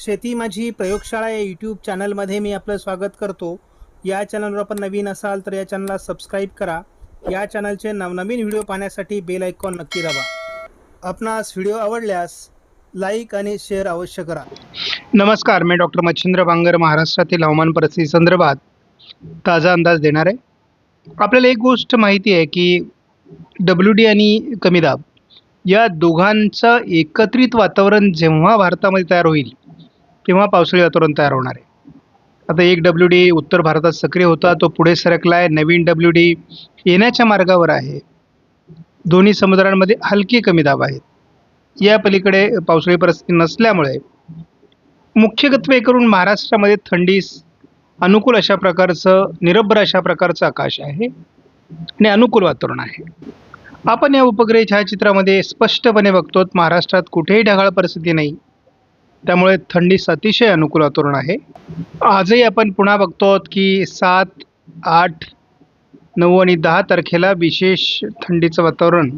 शेती माझी प्रयोगशाळा या यूट्यूब चॅनलमध्ये मी आपलं स्वागत करतो. या चॅनलवर आपण नवीन असाल तर या चॅनलला सबस्क्राईब करा. या चॅनलचे नवनवीन व्हिडिओ पाहण्यासाठी बेल आयकॉन नक्की दाबा. आपणास व्हिडिओ आवडल्यास लाईक आणि शेअर अवश्य करा. नमस्कार मी डॉक्टर मच्छिंद्र बांगर महाराष्ट्रातील हवामान परिस्थिती संदर्भात ताजा अंदाज देणार आहे. आपल्याला एक गोष्ट माहिती आहे की डब्ल्यू डी आणि कमी दाब या दोघांचं एकत्रित वातावरण जेव्हा भारतामध्ये तयार होईल किंवा पावसाळी वातावरण तयार होणार आहे. आता एक डब्ल्यू डी उत्तर भारतात सक्रिय होता तो पुढे सरकला आहे नवीन डब्ल्यू डी येण्याच्या मार्गावर आहे. दोन्ही समुद्रांमध्ये हलके कमी दाब आहेत. या पलीकडे पावसाळी परिस्थिती नसल्यामुळे मुख्यत्वे करून महाराष्ट्रामध्ये थंडीस अनुकूल अशा प्रकारचं निरभ्र अशा प्रकारचं आकाश आहे आणि अनुकूल वातावरण आहे. आपण या उपग्रह छायाचित्रामध्ये स्पष्टपणे बघतो महाराष्ट्रात कुठेही ढगाळ परिस्थिती नाही. त्यामुळे थंडीस अतिशय अनुकूल वातावरण आहे. आजही आपण पुन्हा बघतो की सात आठ नऊ आणि दहा तारखेला विशेष थंडीचं वातावरण.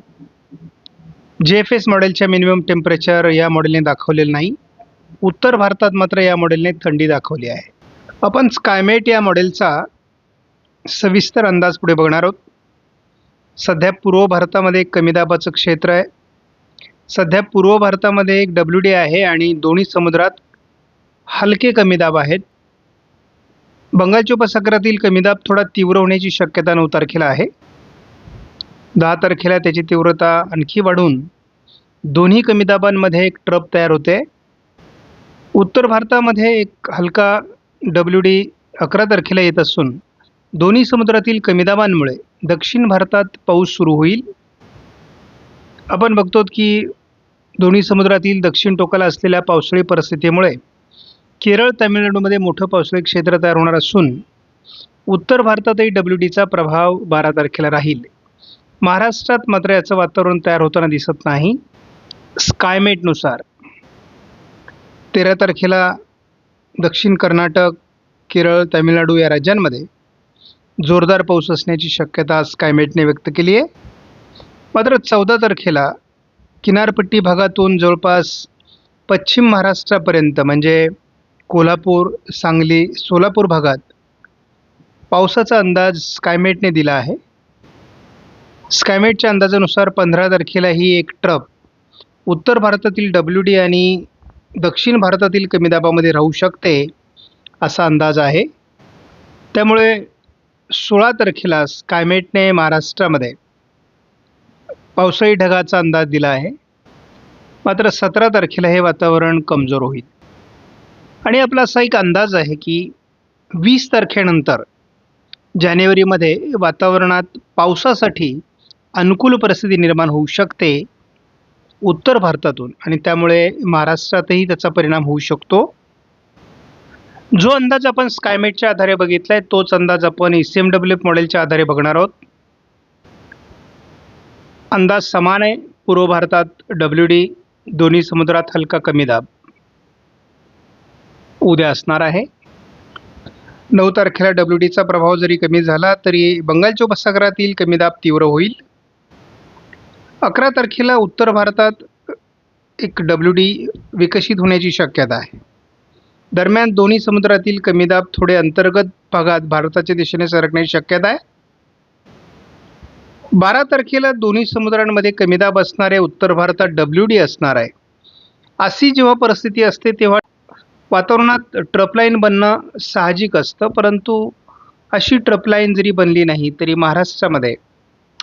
जे एफ एस मॉडेलच्या मिनिमम टेम्परेचर या मॉडेलने दाखवलेलं नाही. उत्तर भारतात मात्र या मॉडेलने थंडी दाखवली आहे. आपण स्कायमेट या मॉडेलचा सविस्तर अंदाज पुढे बघणार आहोत. सध्या पूर्व भारतामध्ये कमी दाबाचं क्षेत्र आहे. सध्या पूर्व भारतामध्ये एक डब्ल्यू डी आहे आणि दोन्ही समुद्रात हलके कमी दाब आहेत. बंगालच्या उपसागरातील कमी दाब थोडा तीव्र होण्याची शक्यता नऊ तारखेला आहे. दहा तारखेला त्याची तीव्रता आणखी वाढून दोन्ही कमी दाबांमध्ये एक ट्रप तयार होते. उत्तर भारतामध्ये एक हलका डब्ल्यू डी अकरा तारखेला येत असून दोन्ही समुद्रातील कमी दाबांमुळे दक्षिण भारतात पाऊस सुरू होईल. आपण बघतो की दोन्ही समुद्रातील दक्षिण टोकाला असलेल्या पावसाळी परिस्थितीमुळे केरळ तामिळनाडूमध्ये मोठं पावसाळी क्षेत्र तयार होणार असून उत्तर भारतातही डब्ल्यू डीचा प्रभाव बारा तारखेला राहील. महाराष्ट्रात मात्र याचं वातावरण तयार होताना दिसत नाही. स्कायमेटनुसार तेरा तारखेला दक्षिण कर्नाटक केरळ तामिळनाडू या राज्यांमध्ये जोरदार पाऊस असण्याची शक्यता स्कायमेटने व्यक्त केली आहे. मात्र चौदा तारखेला किनारपट्टी भागातून जवळपास पश्चिम महाराष्ट्रापर्यंत म्हणजे कोल्हापूर सांगली सोलापूर भागात पावसाचा अंदाज स्कायमेटने दिला आहे. स्कायमेटच्या अंदाजानुसार पंधरा तारखेला ही एक ट्रप उत्तर भारतातील डब्ल्यू डी आणि दक्षिण भारतातील कमी दाबामध्ये राहू शकते असा अंदाज आहे. त्यामुळे सोळा तारखेला स्कायमेटने महाराष्ट्रामध्ये पावसाळी ढगाचा अंदाज दिला आहे. मात्र सतरा तारखेला हे वातावरण कमजोर होईल. आणि आपला असा एक अंदाज आहे की वीस तारखेनंतर जानेवारीमध्ये वातावरणात पावसासाठी अनुकूल परिस्थिती निर्माण होऊ शकते उत्तर भारतातून. आणि त्यामुळे महाराष्ट्रातही त्याचा परिणाम होऊ शकतो. जो अंदाज आपण स्कायमेटच्या आधारे बघितला आहे तोच अंदाज आपण E C M W F मॉडेलच्या आधारे बघणार आहोत. अंदाज समान आहे. पूर्व भारतात डब्ल्यू डी दोन्ही समुद्रात हलका कमी दाब. उद्या असणार आहे. नऊ तारखेला डब्ल्यू डीचा प्रभाव जरी कमी झाला तरी बंगालच्या उपसागरातील कमी दाब तीव्र होईल. अकरा तारखेला उत्तर भारतात एक डब्ल्यू डी विकसित होण्याची शक्यता आहे. दरम्यान दोन्ही समुद्रातील कमी दाब थोडे अंतर्गत भागात भारताच्या दिशेने सरकण्याची शक्यता आहे. बारा तारखेला दोन्ही समुद्रांमध्ये कमी दाब असणारे उत्तर भारतात डब्ल्यू डी असणार आहे. अशी जेव्हा परिस्थिती असते तेव्हा वातावरणात ट्रपलाईन बनणं साहजिक असतं परंतु अशी ट्रपलाईन जरी बनली नाही तरी महाराष्ट्रामध्ये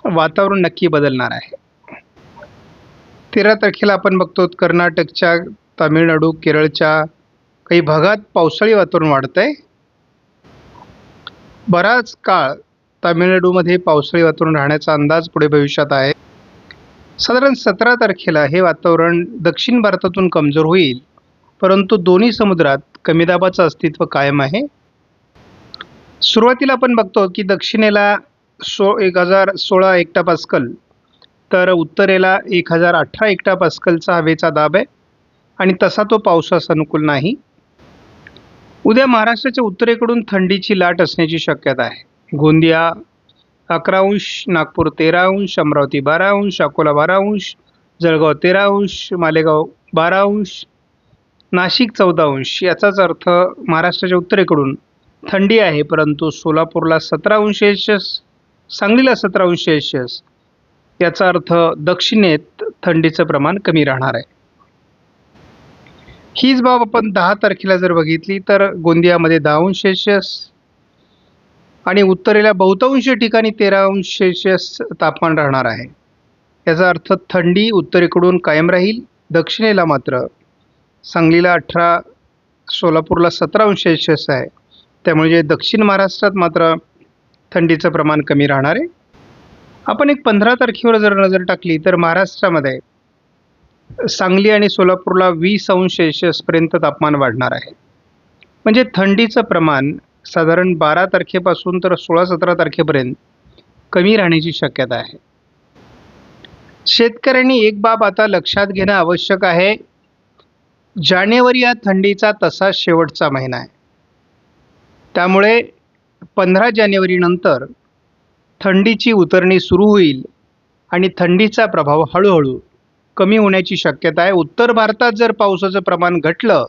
वातावरण नक्की बदलणार आहे. तेरा तारखेला आपण बघतो कर्नाटकच्या तामिळनाडू केरळच्या काही भागात पावसाळी वातावरण वाढतं आहे बराच काळ तामिळनाडूमध्ये पावसाळी वातावरण राहण्याचा अंदाज पुढे भविष्यात आहे. साधारण सतरा तारखेला हे वातावरण दक्षिण भारतातून कमजोर होईल परंतु दोन्ही समुद्रात कमी दाबाचं अस्तित्व कायम आहे. सुरुवातीला आपण बघतो की दक्षिणेला सो एक हजार सोळा एकटा पास्कल तर उत्तरेला एक हजार अठरा एकटा पास्कलचा हवेचा दाब आहे आणि तसा तो पावसास अनुकूल नाही. उद्या महाराष्ट्राच्या उत्तरेकडून थंडीची लाट असण्याची शक्यता आहे. गोंदिया अकरा अंश नागपूर तेरा अंश अमरावती बारा अंश अकोला बारा अंश जळगाव तेरा अंश मालेगाव बारा अंश नाशिक चौदा अंश. याचाच अर्थ महाराष्ट्राच्या उत्तरेकडून थंडी आहे परंतु सोलापूरला सतरा अंश सेल्सिअस सांगलीला सतरा अंश सेल्सिअस. याचा अर्थ दक्षिणेत थंडीचं प्रमाण कमी राहणार आहे. हीच बाब आपण दहा तारखेला जर बघितली तर गोंदियामध्ये दहा अंश सेल्सिअस आणि उत्तरेला बहुतांश ठिकाणी तेरा अंश सेल्सिअस तापमान राहणार आहे. याचा अर्थ थंडी उत्तरेकडून कायम राहील दक्षिणेला मात्र. सांगलीला अठरा सोलापूरला सतरा अंश सेल्शियस आहे. त्यामुळे जे दक्षिण महाराष्ट्रात मात्र थंडीचं प्रमाण कमी राहणार आहे. आपण एक पंधरा तारखेवर जर नजर टाकली तर महाराष्ट्रामध्ये सांगली आणि सोलापूरला वीस अंश सेल्शियसपर्यंत तापमान वाढणार आहे. म्हणजे थंडीचं प्रमाण साधारण बारा तारखेपासून तर सोळा सतरा तारखेपर्यंत कमी राहण्याची शक्यता आहे. शेतकऱ्यांनी एक बाब आता लक्षात घेणं आवश्यक आहे. जानेवारी हा थंडीचा तसा शेवटचा महिना आहे. त्यामुळे पंधरा जानेवारीनंतर थंडीची उतरणी सुरू होईल आणि थंडीचा प्रभाव हळूहळू कमी होण्याची शक्यता आहे. उत्तर भारतात जर पावसाचं प्रमाण घटलं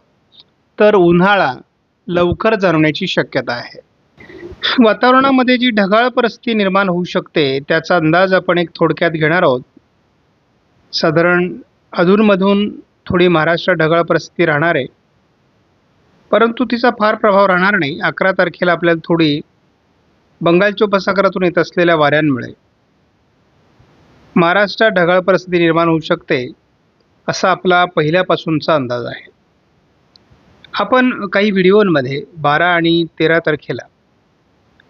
तर उन्हाळा लवकर जाणवण्याची शक्यता आहे. वातावरणामध्ये जी ढगाळ परिस्थिती निर्माण होऊ शकते त्याचा अंदाज आपण एक थोडक्यात घेणार आहोत. साधारण अधूनमधून थोडी महाराष्ट्र ढगाळ परिस्थिती राहणार आहे. परंतु तिचा फार प्रभाव राहणार नाही. अकरा तारखेला आपल्याला थोडी बंगालच्या उपसागरातून येत असलेल्या वाऱ्यांमुळे. महाराष्ट्रात ढगाळ परिस्थिती निर्माण होऊ शकते असा आपला पहिल्यापासूनचा अंदाज आहे. आपण काही व्हिडिओंमध्ये बारा आणि तेरा तारखेला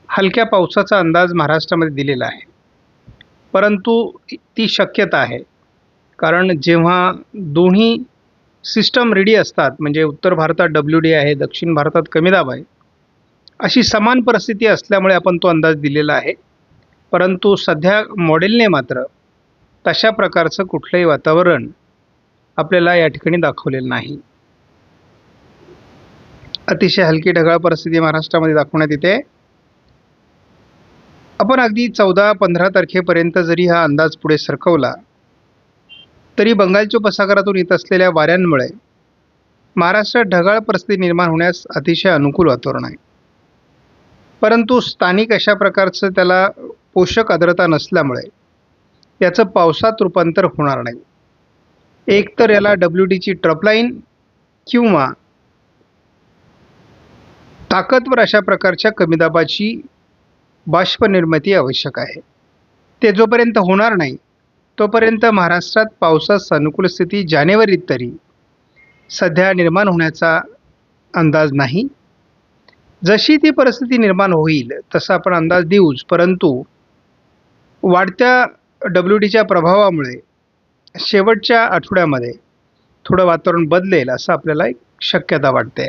हलक्या पावसाचा अंदाज महाराष्ट्रामध्ये दिलेला आहे. परंतु ती शक्यता आहे. कारण जेव्हा दोन्ही सिस्टम रेडी असतात म्हणजे उत्तर भारतात डब्ल्यू डी आहे दक्षिण भारतात कमी दाब आहे अशी समान परिस्थिती असल्यामुळे आपण तो अंदाज दिलेला आहे. परंतु सध्या मॉडेलने मात्र तशा प्रकारचं कुठलंही वातावरण आपल्याला या ठिकाणी दाखवलेलं नाही. अतिशय हलकी ढगाळ परिस्थिती महाराष्ट्रामध्ये दाखवण्यात येते. आपण अगदी चौदा पंधरा तारखेपर्यंत जरी हा अंदाज पुढे सरकवला तरी बंगालच्या उपसागरातून येत असलेल्या वाऱ्यांमुळे महाराष्ट्रात ढगाळ परिस्थिती निर्माण होण्यास अतिशय अनुकूल वातावरण आहे. परंतु स्थानिक अशा प्रकारचं त्याला पोषक आर्द्रता नसल्यामुळे याचं पावसात रूपांतर होणार नाही. एक तर याला डब्ल्यू डीची ट्रपलाईन किंवा ताकदवर अशा प्रकारच्या कमी दाबाची बाष्प निर्मिती आवश्यक आहे. ते जोपर्यंत होणार नाही तोपर्यंत महाराष्ट्रात पावसास अनुकूल स्थिती जानेवारीत तरी सध्या निर्माण होण्याचा अंदाज नाही. जशी ती परिस्थिती निर्माण होईल तसा आपण अंदाज देऊच परंतु वाढत्या डब्ल्यू डीच्या प्रभावामुळे शेवटच्या आठवड्यामध्ये थोडं वातावरण बदलेल असं आपल्याला एक शक्यता वाटते.